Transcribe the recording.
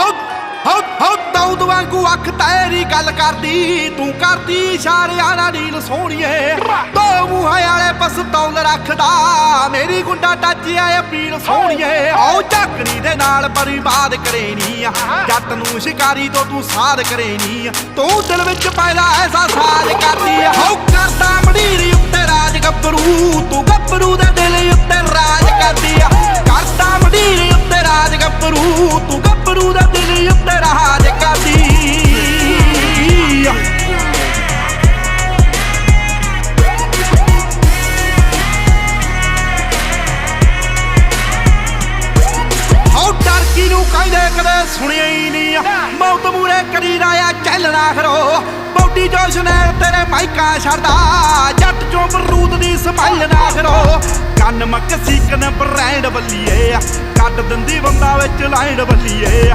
ਹੋ ਹੋ ਹੋ ਦੌਦ ਵਾਂਗੂ ਅੱਖ ਤੇਰੀ ਗੱਲ ਕਰਦੀ, ਤੂੰ ਕਰਦੀ ਇਸ਼ਾਰਿਆਂ ਨਾਲ ਨੀਲ ਸੋਹਣੀਏ। ਦੋ ਮੂੰਹਾਂ ਵਾਲੇ ਪਸਤੌਲ ਰੱਖਦਾ, ਮੇਰੀ ਗੁੰਡਾ ਟੱਚ ਆਏ ਅਪੀਲ ਸੋਹਣੀਏ। ਆਓ ਝੱਕਣੀ ਦੇ ਨਾਲ ਬਰਬਾਦ ਕਰੇਨੀ ਆ, ਜੱਟ ਨੂੰ ਸ਼ਿਕਾਰੀ ਤੋਂ ਤੂੰ ਸਾਧ ਕਰੇਨੀ ਆ। ਤੂੰ ਦਿਲ ਵਿੱਚ ਪੈਦਾ ਐਸਾ ਸਾਧ ਕਰਦੀ ਆ। ਕਰਦਾ ਮੜੀਰੀ ਉੱਤੇ ਰਾਜ ਗੱਭਰੂ ਹੋ ਟਰਕੀ ਨੂੰ ਕਹਿੰਦੇ ਕਦੇ ਸੁਣਿਆ ਹੀ ਨਹੀਂ। ਮੌਤ ਮੂਰੇ ਕਰੀ ਰਾਇਆ ਚੱਲਣਾ ਖਰੋ ਬੌਡੀ ਜੋਸ਼ ਨੇ ਤੇਰੇ ਮਾਈਕਾ ਛੱਡਦਾ। ਜੱਟ ਚੋਂ ਬਰੂਦ ਦੀ ਸਮਾਈਲ ਨਾ ਖਰੋ ਕੰਨ ਮੱਕ ਸੀਕਨ ਬ੍ਰਾਂਡ ਬੱਲੀਏ ਕੱਢ ਦਿੰਦੀ ਬੰਦਾ ਵਿੱਚ ਲਾਈਨ ਬੱਲੀਏ